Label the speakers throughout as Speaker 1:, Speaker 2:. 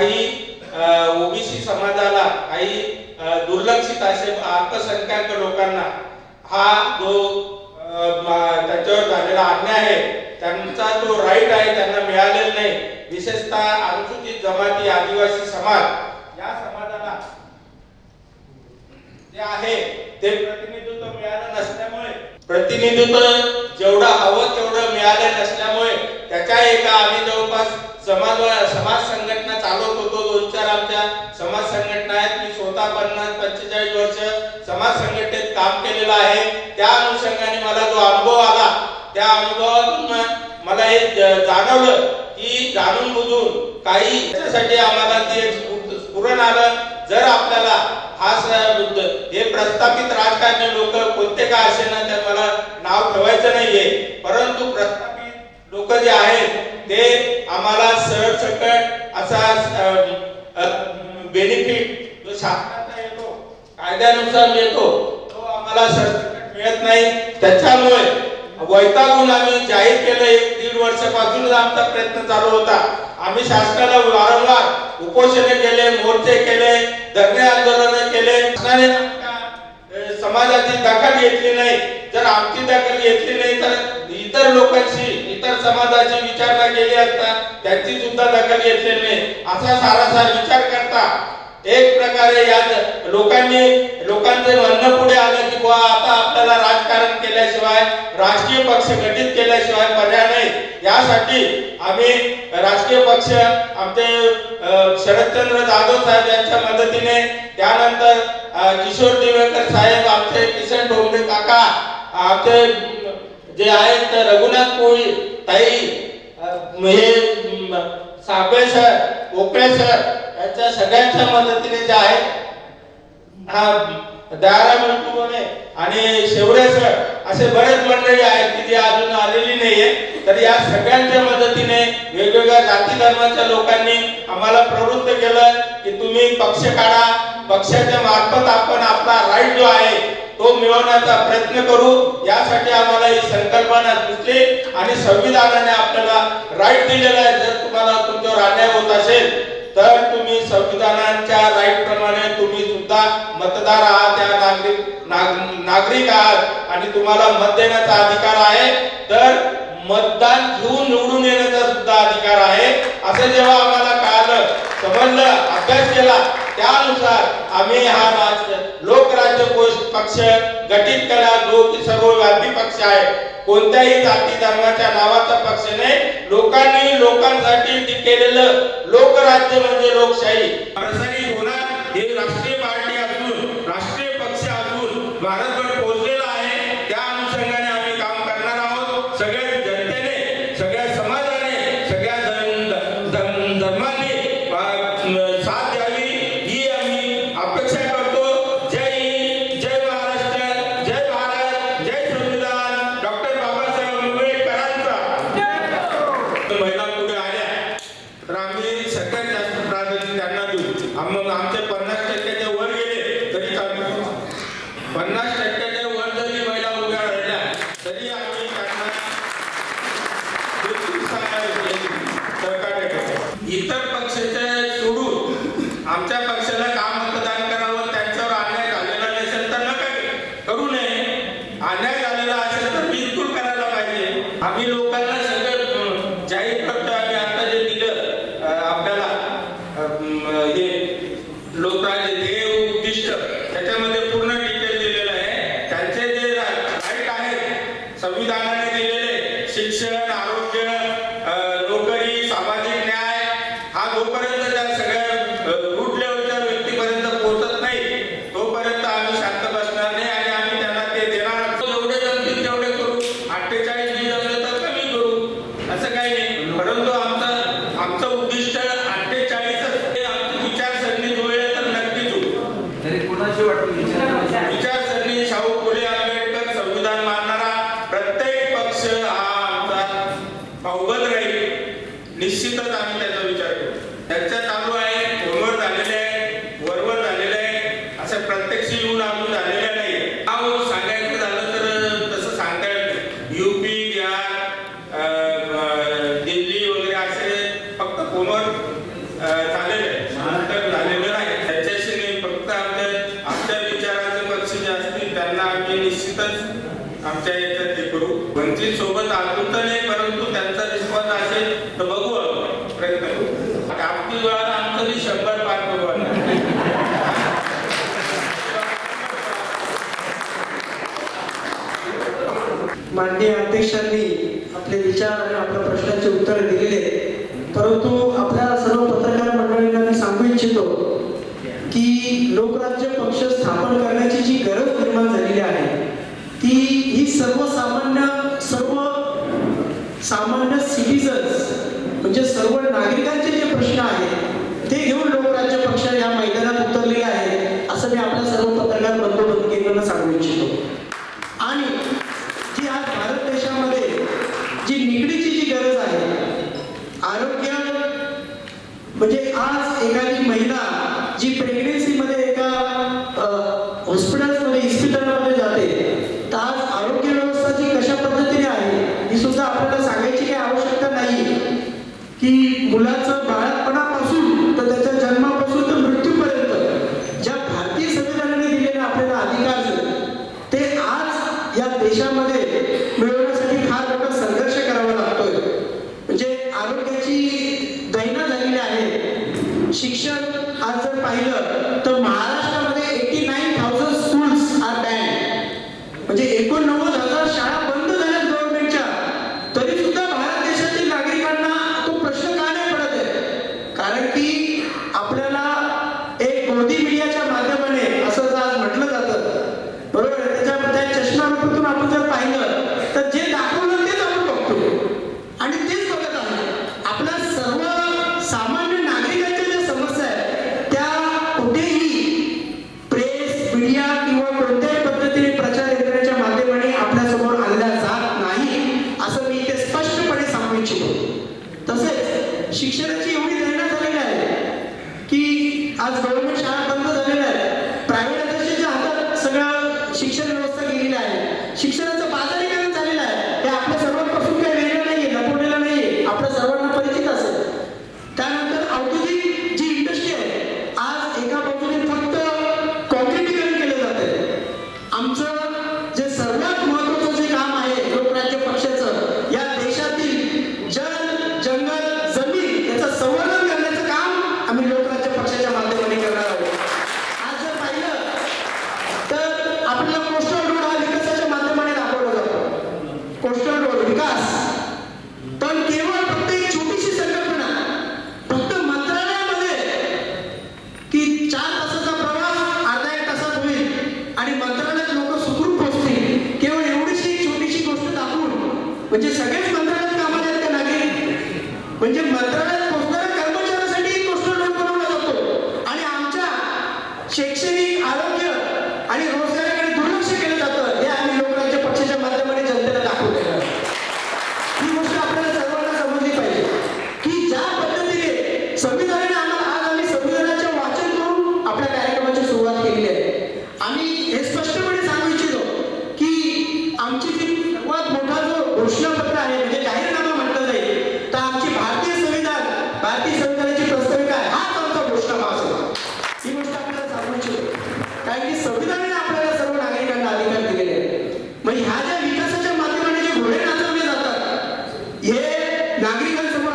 Speaker 1: काही ओबीसी समाजाला काही दुर्लक्षित असे अल्पसंख्याक लोकांना हा जो त्याच्यावर झालेला अन्याय आहे त्यांचा जो राईट आहे त्यांना मिळालेला नाही. विशेषतः अनुसूचित जमाती आदिवासी समाज या समाजाला जे आहे ते प्रतिनिधित्व मिळालं नसल्यामुळे प्रतिनिधित्व जेवढं हवं तेवढं मिळालं नसल्यामुळे त्याच्या एका आम्ही जवळपास समाज समाज संघटना चालवत होतो. दोन चार आमच्या समाज संघटना आहेत मी स्वतः पन्नास पंचेचाळीस वर्ष समाज संघटनेत काम केलेलं आहे. त्या अनुषंगाने मला जो अनुभव आला त्या अनुभवातून मला हे जाणवलं की जाणून बुजून काही त्याच्यासाठी आम्हाला ते स्फुरण आलं. जर आपल्याला हा स- हे प्रस्थापित राजकारणी लोक कोणते का असे ना तर मला नाव ठेवायचं नाहीये. परंतु प्रस्थापित लोक जे आहेत ते आम्हाला सरळ सकट असा बेनिफिट जो शासनाचा येतो कायद्यानुसार मिळतो तो आम्हाला सरसकट मिळत नाही. त्याच्यामुळे वैतागून आम्ही जाहीर केलं एक दीड वर्षापासूनच आमचा प्रयत्न चालू होता. आम्ही शासनाला वारंवार उपोषणे केले मोर्चे केले धरणे आंदोलन केले. शासनाने समाजाची दखल घेतली नाही जर आमची दखल घेतली नाही तर इतर लोकांची इतर समाजाची विचारणा केली असता त्यांची सुद्धा दखल घेतली नाही. असा सारासार विचार करता एक प्रकारे यात लोकांनी लोकांचं म्हणणं पुढे आलं की बुवा आता आपल्याला राजकारण केल्याशिवाय राजकीय पक्ष गठीत केल्याशिवाय पर्याय नाही. यासाठी आम्ही राजकीय पक्ष आमचे शरदचंद्र जाधव साहेब यांच्या मदतीने त्यानंतर किशोर दिवेकर साहेब आमचे किशन डोंगरे काका आमचे जे आहेत रघुनाथ कोळी ताई हे साबळे सर पोकळे सर यांच्या सगळ्यांच्या मदतीने जे आहे हा दयाराम विठुबोने आणि शेवरे सर असे बरेच मंडळी आहेत की जी अजून आलेली नाहीये. तर या सगळ्यांच्या मदतीने वेगवेगळ्या जाती धर्माच्या लोकांनी आम्हाला प्रवृत्त केलं की तुम्ही पक्ष काढा. पक्षाच्या मार्फत आपण आपला राईट जो आहे तो मिळवण्याचा प्रयत्न करू. यासाठी आम्हाला ही संकल्पना दिसली आणि संविधानाने आपल्याला राईट दिलेला आहे. जर तुम्हाला तुमच्यावर अन्याय होत असेल तर तुम्ही संविधानाच्या राईट प्रमाणे तुम्ही सुद्धा मतदार आहात त्या नागरिक नागरिक आहात आणि तुम्हाला मत देण्याचा अधिकार आहे तर मतदान घेऊन निवडून येण्याचा सुद्धा अधिकार आहे. असं जेव्हा आम्हाला कळालं समजलं अभ्यास केला त्यानुसार आम्ही हा राज पक्ष गठीत करा जो की सर्वव्यापी पक्ष आहे. कोणत्याही जाती धर्माच्या नावाचा पक्ष नाही. लोकांनी लोकांसाठी केलेलं लोकराज्य म्हणजे लोकशाही. प्रसारित होणार हे राष्ट्रीय पार्टी असून राष्ट्रीय पक्ष असून भारत लोकराज्य
Speaker 2: स्थापन करण्याची जी गरज निर्माण झालेली आहे ती ही सर्वसामान्य सर्व सामान्य सिटीजन्स म्हणजे सर्व नागरिकांनी हॉस्पिटलमध्ये इस्पितळामध्ये जाते. तर आज आरोग्य व्यवस्था जी कशा पद्धतीने आहे ही सुद्धा आपल्याला सांगायची काही आवश्यकता नाही. की मुलाचं बाळापणापासून तर त्याच्या जन्मापासून तर मृत्यूपर्यंत ज्या भारतीय संविधानाने दिलेला आपल्याला अधिकार ते आज या देशामध्ये मिळवण्यासाठी फार मोठा संघर्ष करावा लागतोय. म्हणजे आरोग्याची दैना झालेली आहे. शिक्षण आज जर पाहिलं तर महाराष्ट्र con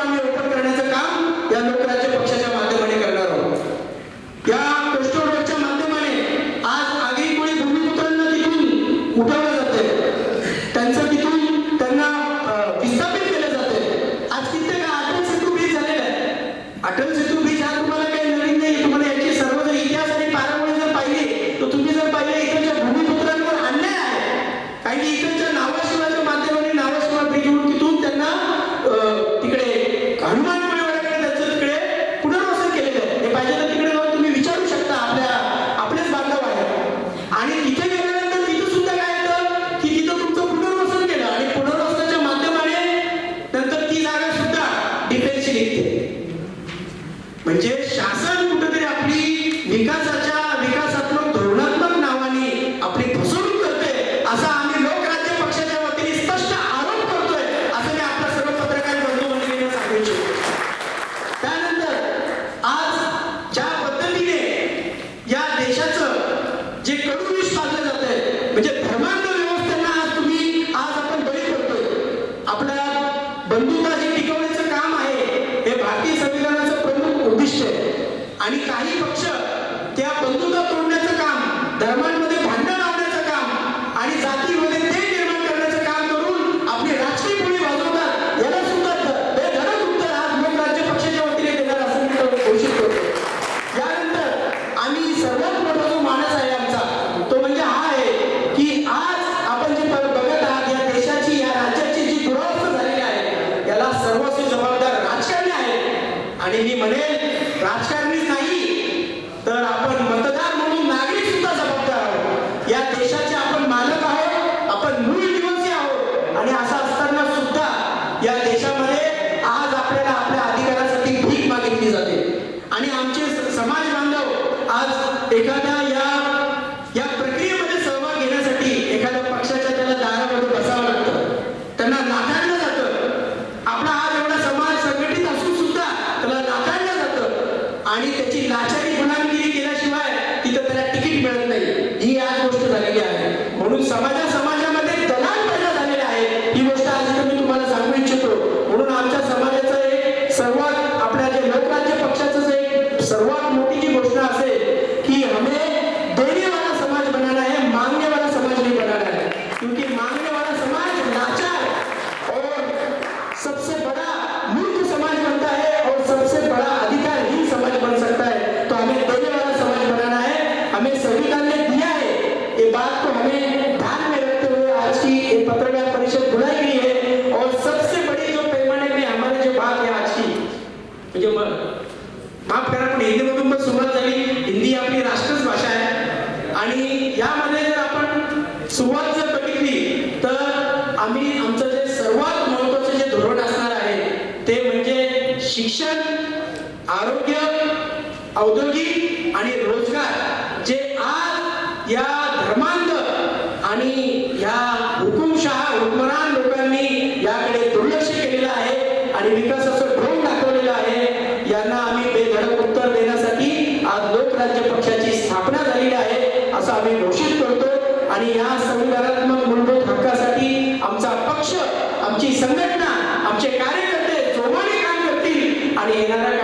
Speaker 2: लोकांना एकत्र करण्याचं काम या लोक विकासाच्या विकासात्मक धोरणात्मक नावाने आपली फसवणूक करते असा आम्ही लोकराज्य पक्षाच्या वतीने स्पष्ट आरोप करतोय असं मी आपल्या सर्व पत्रकार बंधू मंडळींना सांगू इच्छितो. त्यानंतर आज ज्या पद्धतीने या देशाचं जे कडू साधलं जात आहे म्हणजे धर्मांध व्यवस्थेला आज तुम्ही आज आपण बळी करतोय आपल्या बंधुता जे टिकवण्याचं काम आहे हे भारतीय संविधानाचं प्रमुख उद्दिष्ट आहे. आणि काही पक्ष त्या बंधुता तोडण्याचं काम धर्मांमध्ये भांडण लावण्याचं काम आणि जातीमध्ये आज एखाद्या आरोग्य औद्योगिक आणि रोजगार जे आज या धर्मांत आणि या हुकुमशहा हुकुमरान लोकांनी याकडे दुर्लक्ष केलेलं आहे आणि विकासाचं ढोंग दाखवलेलं आहे यांना आम्ही बेधडक उत्तर देण्यासाठी आज लोकराज्य पक्षाची स्थापना झालेली आहे असं आम्ही घोषित करतो. आणि या संविधानात्मक मूलभूत हक्कासाठी आमचा पक्ष आमची संघटना आमचे कार्यकर्ते जोमाने काम करतील आणि येणाऱ्या